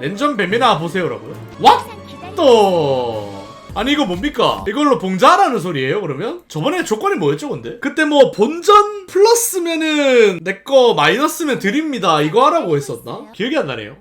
랜전 뱀이나 보세요라고요? 왓? 또 아니 이거 뭡니까? 이걸로 봉자라는 소리예요 그러면? 저번에 조건이 뭐였죠 근데? 그때 뭐 본전 플러스면은 내 거 마이너스면 드립니다 이거 하라고 했었나? 기억이 안 나네요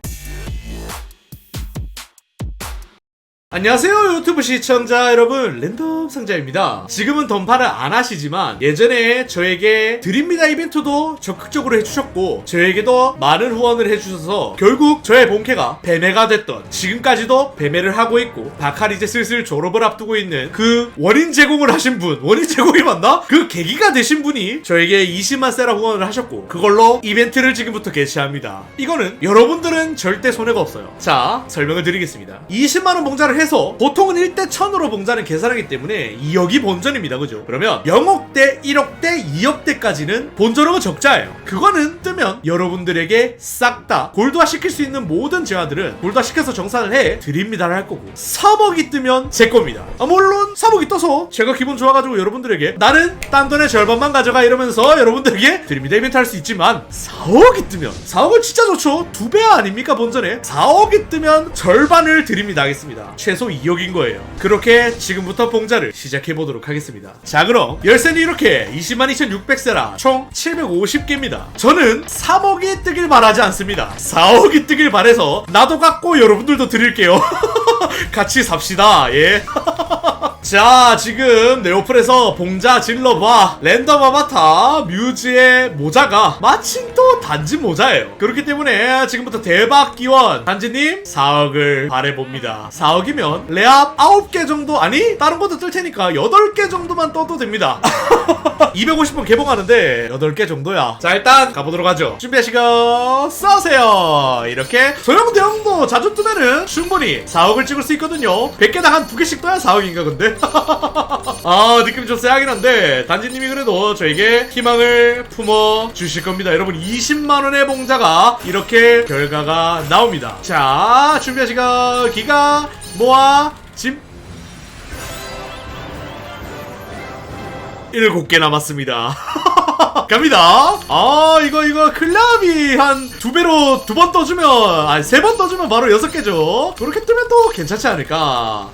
안녕하세요 유튜브 시청자 여러분. 랜덤 상자입니다. 지금은 던파를 안 하시지만 예전에 저에게 드립니다 이벤트도 적극적으로 해주셨고 저에게도 많은 후원을 해주셔서 결국 저의 본캐가 배매가 됐던 지금까지도 배매를 하고 있고 바칼 이제 슬슬 졸업을 앞두고 있는 그 원인 제공을 하신 분 원인 제공이 맞나? 그 계기가 되신 분이 저에게 20만 세라 후원을 하셨고 그걸로 이벤트를 지금부터 개시합니다. 이거는 여러분들은 절대 손해가 없어요. 자 설명을 드리겠습니다. 20만원 봉자를 해서 보통은 1대 1000으로 봉자는 계산하기 때문에 2억이 본전입니다. 그죠? 그러면 0억 대 1억 대 2억 대까지는 본전은 적자예요. 그거는 뜨면 여러분들에게 싹 다 골드화 시킬 수 있는 모든 재화들은 골드화 시켜서 정산을 해 드립니다를 할 거고 3억이 뜨면 제 겁니다. 아, 물론 3억이 떠서 제가 기분 좋아가지고 여러분들에게 나는 딴 돈의 절반만 가져가 이러면서 여러분들에게 드립니다 이벤트 할 수 있지만 4억이 뜨면 4억은 진짜 좋죠. 두 배 아닙니까 본전에? 4억이 뜨면 절반을 드립니다. 하겠습니다 최소 2억인 거예요. 그렇게 지금부터 봉자를 시작해 보도록 하겠습니다. 자 그럼 열쇠는 이렇게 202,600세라 총 750개입니다. 저는 3억이 뜨길 바라지 않습니다. 4억이 뜨길 바래서 나도 갖고 여러분들도 드릴게요. 같이 삽시다. 예 자 지금 네오플에서 봉자 질러봐. 랜덤 아바타 뮤즈의 모자가 마침 또 단지 모자예요. 그렇기 때문에 지금부터 대박 기원. 단지님 4억을 바래봅니다. 4억이면 레압 9개 정도 아니 다른 것도 뜰 테니까 8개 정도만 떠도 됩니다. 250번 개봉하는데 8개 정도야. 자 일단 가보도록 하죠. 준비하시고 쏘세요. 이렇게 소형 대형도 자주 뜨면은 충분히 4억을 찍을 수 있거든요. 100개당 한 2개씩 떠야 4억인가 근데 아 느낌 좀 쎄하긴 한데 단지님이 그래도 저에게 희망을 품어 주실 겁니다 여러분 20만원의 봉자가 이렇게 결과가 나옵니다 자 준비하시고 기가 모아 짐 일곱 개 남았습니다. 갑니다. 아 이거 이거 클럽이 한 두 배로 두 번 떠주면 아니 세 번 떠주면 바로 여섯 개죠. 그렇게 뜨면 또 괜찮지 않을까.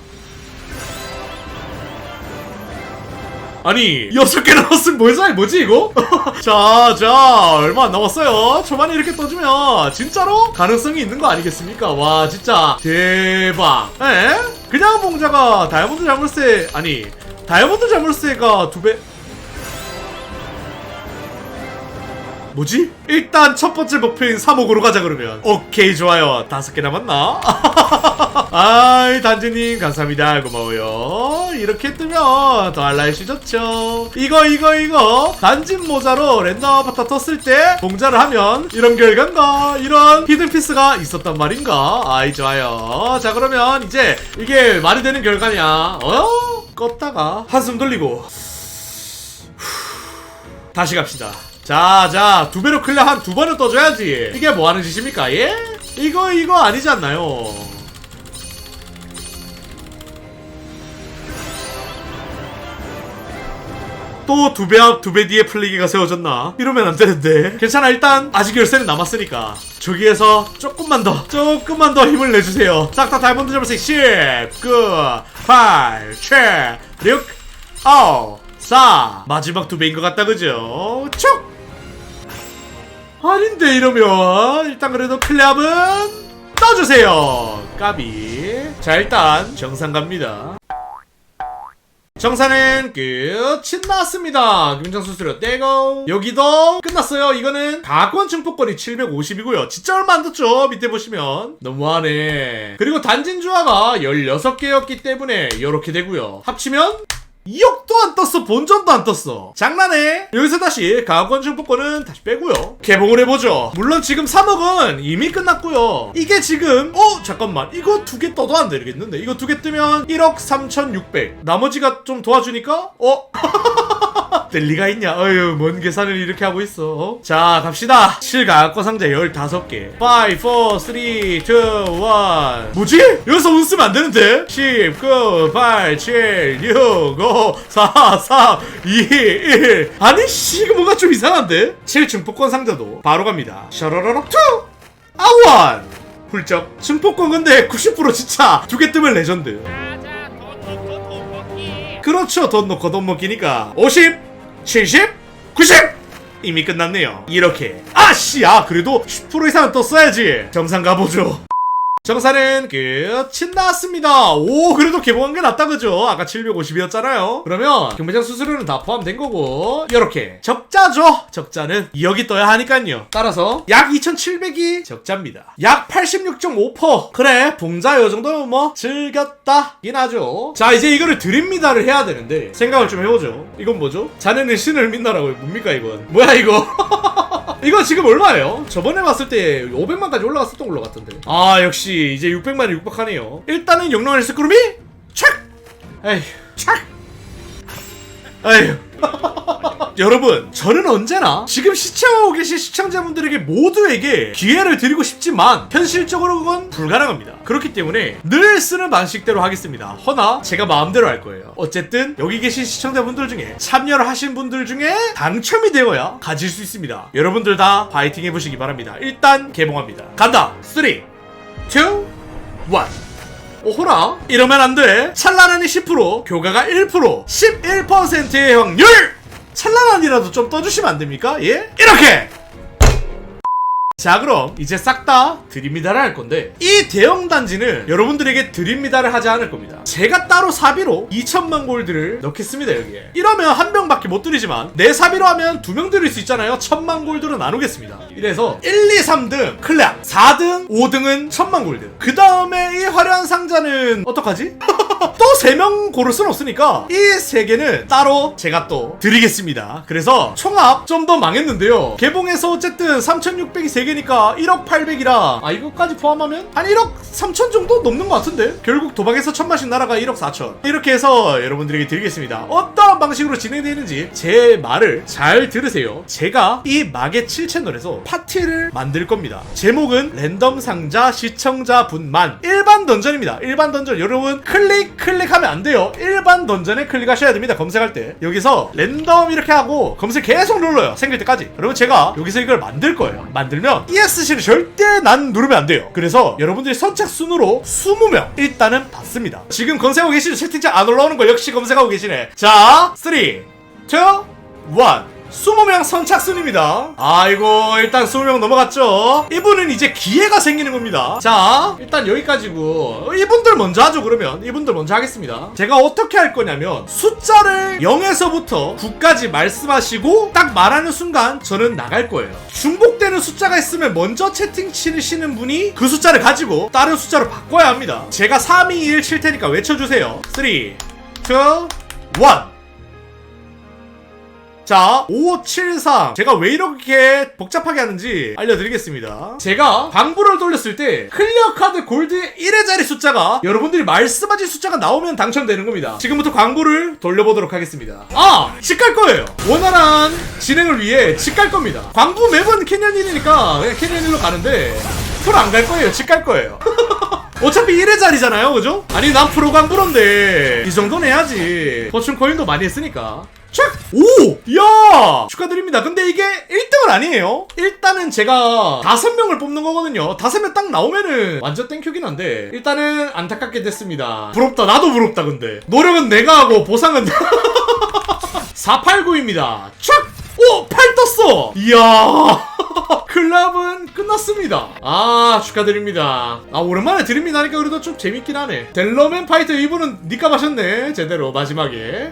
아니 여섯 개 남았으면 뭐지 뭐지 이거? 자 자 얼마 안 남았어요. 초반에 이렇게 떠주면 진짜로 가능성이 있는 거 아니겠습니까? 와 진짜 대박. 에? 그냥 봉자가 다이아몬드 자물쇠 아니 다이아몬드 자물쇠가 두 배. 뭐지? 일단 첫 번째 목표인 3억으로 가자 그러면. 오케이 좋아요. 다섯 개 남았나? 아이 단지님 감사합니다. 고마워요. 이렇게 뜨면 더할 날씨 좋죠. 이거 이거 이거. 단진 모자로 랜덤 아바타 떴을 때 봉자를 하면 이런 결과인가? 이런 히든피스가 있었단 말인가? 아이 좋아요. 자 그러면 이제 이게 말이 되는 결과냐? 어? 껐다가 한숨 돌리고. 다시 갑시다. 자, 자, 두 배로 클리어 한두 번은 떠줘야지. 이게 뭐 하는 짓입니까, 예? 이거, 이거 아니지 않나요? 또 두 배 앞, 두 배 뒤에 플리기가 세워졌나? 이러면 안 되는데. 괜찮아, 일단, 아직 열쇠는 남았으니까. 저기에서 조금만 더, 조금만 더 힘을 내주세요. 싹 다 다이몬드 잡을수 10, 9, 8, 7, 6, 5, 4. 마지막 두 배인 것 같다, 그죠? 촉! 아닌데, 이러면. 일단 그래도 클랩은 떠주세요. 까비. 자, 일단 정상 갑니다. 정산은 끝이 났습니다. 김정수수료 떼고 여기도 끝났어요. 이거는 가권 증폭권이 750이고요. 진짜 얼마 안 됐죠. 밑에 보시면 너무하네. 그리고 단진주화가 16개였기 때문에 이렇게 되고요. 합치면 2억도 안 떴어. 본전도 안 떴어. 장난해. 여기서 다시 가권 증폭권은 다시 빼고요. 개봉을 해보죠. 물론 지금 3억은 이미 끝났고요. 이게 지금 어 잠깐만 이거 두 개 떠도 안 되겠는데 이거 두 개 뜨면 1억 3,600. 나머지가 좀 도와주니까 어? 될 리가 있냐? 어휴, 뭔 계산을 이렇게 하고 있어. 어? 자, 갑시다. 7가학과 상자 15개. 5, 4, 3, 2, 1. 뭐지? 여기서 운 쓰면 안 되는데? 10, 9, 8, 7, 6, 5, 4, 3, 2, 1. 아니, 씨, 이거 뭔가 좀 이상한데? 7 증폭권 상자도 바로 갑니다. 샤라라락 투! 아원! 훌쩍 승폭권 근데 90% 진짜 두 개 뜨면 레전드 놓고 그렇죠 돈 넣고 돈 먹기니까 50 70 90 이미 끝났네요. 이렇게. 아씨! 아 그래도 10% 이상은 떴어야지. 정상 가보죠 정사는 끝이 났습니다. 오, 그래도 개봉한 게 낫다, 그죠? 아까 750이었잖아요. 그러면 경매장 수수료는 다 포함된 거고, 이렇게. 적자죠? 적자는 2억이 떠야 하니깐요. 따라서 약 2,700이 적자입니다. 약 86.5%. 그래, 봉자 요 정도면 뭐, 즐겼다. 긴 하죠. 자, 이제 이거를 드립니다를 해야 되는데, 생각을 좀 해보죠. 이건 뭐죠? 자네는 신을 믿나라고, 뭡니까, 이건? 뭐야, 이거? 이거 지금 얼마예요? 저번에 봤을 때 500만까지 올라갔었던 걸로 같은데. 아 역시 이제 600만에 육박하네요. 일단은 영롱한 스크룸이 착. 에휴 착. 에휴. 여러분, 저는 언제나 지금 시청하고 계신 시청자분들에게 모두에게 기회를 드리고 싶지만 현실적으로 그건 불가능합니다. 그렇기 때문에 늘 쓰는 방식대로 하겠습니다. 허나 제가 마음대로 할 거예요. 어쨌든 여기 계신 시청자분들 중에 참여를 하신 분들 중에 당첨이 되어야 가질 수 있습니다. 여러분들 다 파이팅 해보시기 바랍니다. 일단 개봉합니다. 간다. 3, 2, 1. 오호라. 이러면 안돼. 찰나란이 10% 교가가 1% 11%의 확률! 찰나란이라도 좀 떠주시면 안됩니까? 예? 이렇게 자 그럼 이제 싹 다 드립니다를 할 건데 이 대형 단지는 여러분들에게 드립니다를 하지 않을 겁니다. 제가 따로 사비로 2천만 골드를 넣겠습니다 여기에. 이러면 한 명밖에 못 드리지만 내 사비로 하면 두 명 드릴 수 있잖아요. 천만 골드로 나누겠습니다. 이래서 1, 2, 3등 클레악 4등 5등은 천만 골드. 그 다음에 이 화려한 상자는 어떡하지? 또 세 명 고를 순 없으니까 이 세 개는 따로 제가 또 드리겠습니다. 그래서 총합 좀 더 망했는데요. 개봉해서 어쨌든 3,600이 세 개니까 1억 800이라 아 이것까지 포함하면 한 1억 3천 정도 넘는 것 같은데 결국 도박에서 천만씩 날아가 1억 4천 이렇게 해서 여러분들에게 드리겠습니다. 어떠한 방식으로 진행되는지 제 말을 잘 들으세요. 제가 이 마계 7채널에서 파티를 만들 겁니다. 제목은 랜덤 상자 시청자 분만 일반 던전입니다. 일반 던전 여러분 클릭 클릭 하면 안 돼요. 일반 던전에 클릭하셔야 됩니다. 검색할 때 여기서 랜덤 이렇게 하고 검색 계속 눌러요. 생길 때까지. 여러분 제가 여기서 이걸 만들 거예요. 만들면 ESC를 절대 난 누르면 안 돼요. 그래서 여러분들이 선착 순으로 20명 일단은 받습니다. 지금 검색하고 계시죠? 채팅창 안 올라오는 거 역시 검색하고 계시네. 자, 3, 2, 1. 20명 선착순입니다. 아이고, 일단 20명 넘어갔죠? 이분은 이제 기회가 생기는 겁니다. 자, 일단 여기까지고. 이분들 먼저 하죠, 그러면. 이분들 먼저 하겠습니다. 제가 어떻게 할 거냐면, 숫자를 0에서부터 9까지 말씀하시고, 딱 말하는 순간, 저는 나갈 거예요. 중복되는 숫자가 있으면 먼저 채팅 치시는 분이 그 숫자를 가지고, 다른 숫자로 바꿔야 합니다. 제가 3, 2, 1 칠 테니까 외쳐주세요. 3, 2, 1. 자, 573. 제가 왜 이렇게 복잡하게 하는지 알려드리겠습니다. 제가 광부를 돌렸을 때 클리어 카드 골드 1의 자리 숫자가 여러분들이 말씀하신 숫자가 나오면 당첨되는 겁니다. 지금부터 광부를 돌려보도록 하겠습니다. 아! 집갈 거예요. 원활한 진행을 위해 집갈 겁니다. 광부 매번 캐년일이니까 그냥 캐년일로 가는데 프로 안 갈 거예요. 집갈 거예요. 어차피 1의 자리잖아요, 그죠? 아니, 난 프로 광부런데, 이 정도는 해야지. 포춘 코인도 많이 했으니까. 촥! 오! 야! 축하드립니다. 근데 이게 1등은 아니에요. 일단은 제가 5명을 뽑는 거거든요. 5명 딱 나오면은 완전 땡큐긴 한데, 일단은 안타깝게 됐습니다. 부럽다. 나도 부럽다, 근데. 노력은 내가 하고, 보상은 489입니다. 촥! 오! 8 떴어! 이야! 클럽은 끝났습니다. 아, 축하드립니다. 아, 오랜만에 드립니다 하니까 그래도 좀 재밌긴 하네. 델러맨 파이터 이분은 니값 하셨네. 제대로, 마지막에.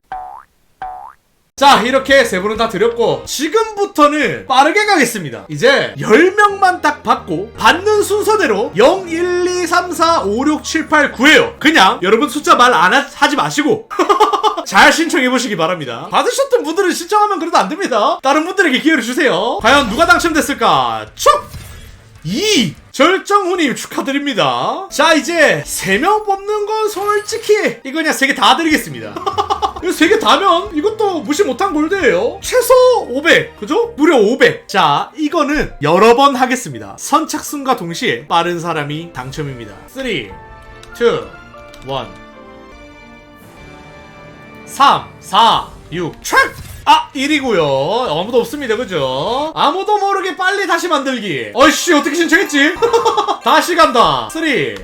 자, 이렇게 세 분은 다 드렸고, 지금부터는 빠르게 가겠습니다. 이제 10명만 딱 받고, 받는 순서대로 0, 1, 2, 3, 4, 5, 6, 7, 8, 9에요. 그냥 여러분 숫자 말 안 하지 마시고, 잘 신청해 보시기 바랍니다. 받으셨던 분들은 신청하면 그래도 안 됩니다. 다른 분들에게 기회를 주세요. 과연 누가 당첨됐을까? 촉! 2! 절정훈님 축하드립니다. 자, 이제 3명 뽑는 건 솔직히 이거 그냥 3개 다 드리겠습니다. 이거 3개 다면 이것도 무시 못한 골드예요. 최소 500, 그죠? 무려 500. 자, 이거는 여러 번 하겠습니다. 선착순과 동시에 빠른 사람이 당첨입니다. 3, 2, 1. 3, 4, 6, 촥! 아 1이고요 아무도 없습니다 그죠 아무도 모르게 빨리 다시 만들기 어이씨 어떻게 신청했지 다시 간다 3 2 1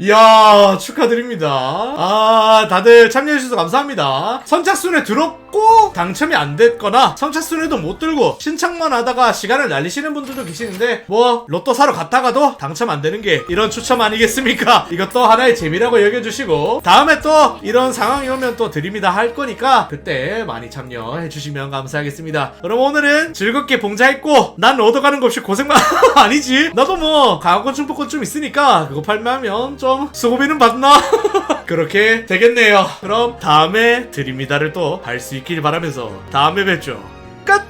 이야 축하드립니다. 아 다들 참여해주셔서 감사합니다. 선착순에 들었고 당첨이 안 됐거나 선착순에도 못 들고 신청만 하다가 시간을 날리시는 분들도 계시는데 뭐 로또 사러 갔다가도 당첨 안 되는 게 이런 추첨 아니겠습니까? 이것도 하나의 재미라고 여겨주시고 다음에 또 이런 상황이 오면 또 드립니다 할 거니까 그때 많이 참여해 주시면 감사하겠습니다. 그럼 오늘은 즐겁게 봉사했고 난 얻어가는 거 없이 고생만 아니지? 나도 뭐 강화권 충포권 좀 있으니까 그거 팔면 좀 수고비는 받나? 그렇게 되겠네요. 그럼 다음에 드립니다를 또 할 수 있길 바라면서 다음에 뵙죠. 끝